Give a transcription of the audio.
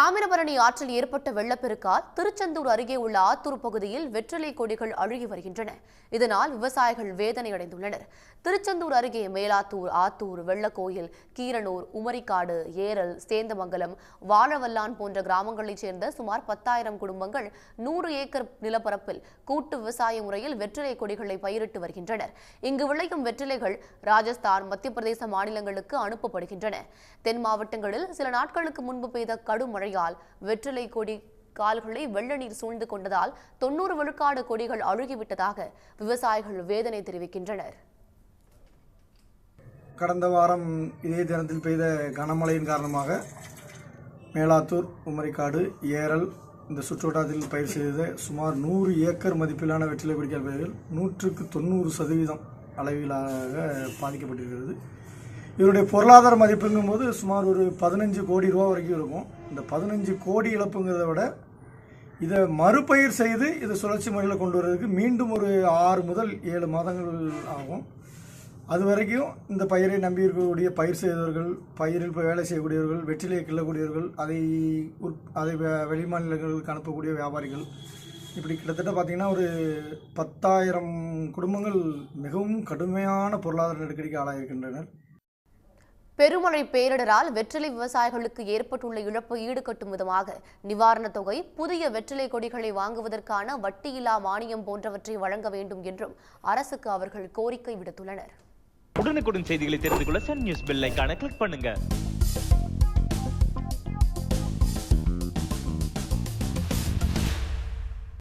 தாமிரபரணி ஆற்றில் ஏற்பட்ட வெள்ளப்பெருக்கால் திருச்செந்தூர் அருகே உள்ள ஆத்தூர் பகுதியில் வெற்றிலை கொடிகள் அழுகி வருகின்றன. இதனால் விவசாயிகள் வேதனை அடைந்துள்ளனர் திருச்செந்தூர் அருகே மேலாத்தூர் ஆத்தூர் வெள்ளக்கோயில் கீரனூர் உமரிக்காடு ஏரல் சேந்தமங்கலம் வாழவல்லான் போன்ற கிராமங்களைச் சேர்ந்த சுமார் பத்தாயிரம் குடும்பங்கள் நூறு ஏக்கர் நிலப்பரப்பில் கூட்டு விவசாய முறையில் வெற்றிலை கொடிகளை பயிரிட்டு வருகின்றனர். இங்கு விளையும் வெற்றிலைகள் ராஜஸ்தான் மத்திய பிரதேச மாநிலங்களுக்கு அனுப்பப்படுகின்றன. தென் மாவட்டங்களில் சில நாட்களுக்கு முன்பு பெய்த கடும் மழையால் வெற்றிலை கொடி கால்களை வெள்ள நீர் சூழ்ந்து கொண்டதால் தொன்னூறு விழுக்காடு கொடிகள் அழுகிவிட்டதாக விவசாயிகள் வேதனை தெரிவிக்கின்றனர். கடந்த வாரம் இதே தினத்தில் பெய்த கனமழையின் காரணமாக மேலாத்தூர் உமரிக்காடு ஏரல் இந்த சுற்றுவட்டாரத்தில் பயிர் செய்த சுமார் நூறு ஏக்கர் மதிப்பிலான வெற்றிலை கொடிக்கால் பயிர்கள் நூற்றுக்கு தொண்ணூறு சதவீதம் அளவிலாக பாதிக்கப்பட்டிருக்கிறது. இதனுடைய பொருளாதார மதிப்புங்கும் போது சுமார் ஒரு பதினஞ்சு கோடி ரூபா வரைக்கும் இருக்கும். இந்த பதினஞ்சு கோடி இழப்புங்கிறத விட இதை மறுபயிர் செய்து இதை சுழற்சி முறையில் கொண்டு வர்றதுக்கு மீண்டும் ஒரு ஆறு முதல் ஏழு மாதங்கள் ஆகும். அது வரைக்கும் இந்த பயிரை நம்பி இருக்கக்கூடிய பயிர் செய்தவர்கள் பயிரில் இப்போ வேலை செய்யக்கூடியவர்கள் வெற்றிலையை கிள்ளக்கூடியவர்கள் அதை உற் அதை வெளி வெளிமாநிலங்களுக்கு அனுப்பக்கூடிய வியாபாரிகள். இப்படி கிட்டத்தட்ட பார்த்திங்கன்னா ஒரு பத்தாயிரம் குடும்பங்கள் மிகவும் கடுமையான பொருளாதார நெருக்கடிக்கு ஆளாயிருக்கின்றனர். பெருமழை பேரிடரால் வெற்றிலை விவசாயிகளுக்கு ஏற்பட்டுள்ள இழப்பை ஈடுகட்டும் விதமாக நிவாரணத் தொகை புதிய வெற்றிலை கொடிகளை வாங்குவதற்கான வட்டியில்லா மானியம் போன்றவற்றை வழங்க வேண்டும் என்றும் அரசுக்கு அவர்கள் கோரிக்கை விடுத்துள்ளனர். உடனுக்குடன் செய்திகளை தெரிந்து கொள்ள சன் நியூஸ் பெல் கிளிக் பண்ணுங்க.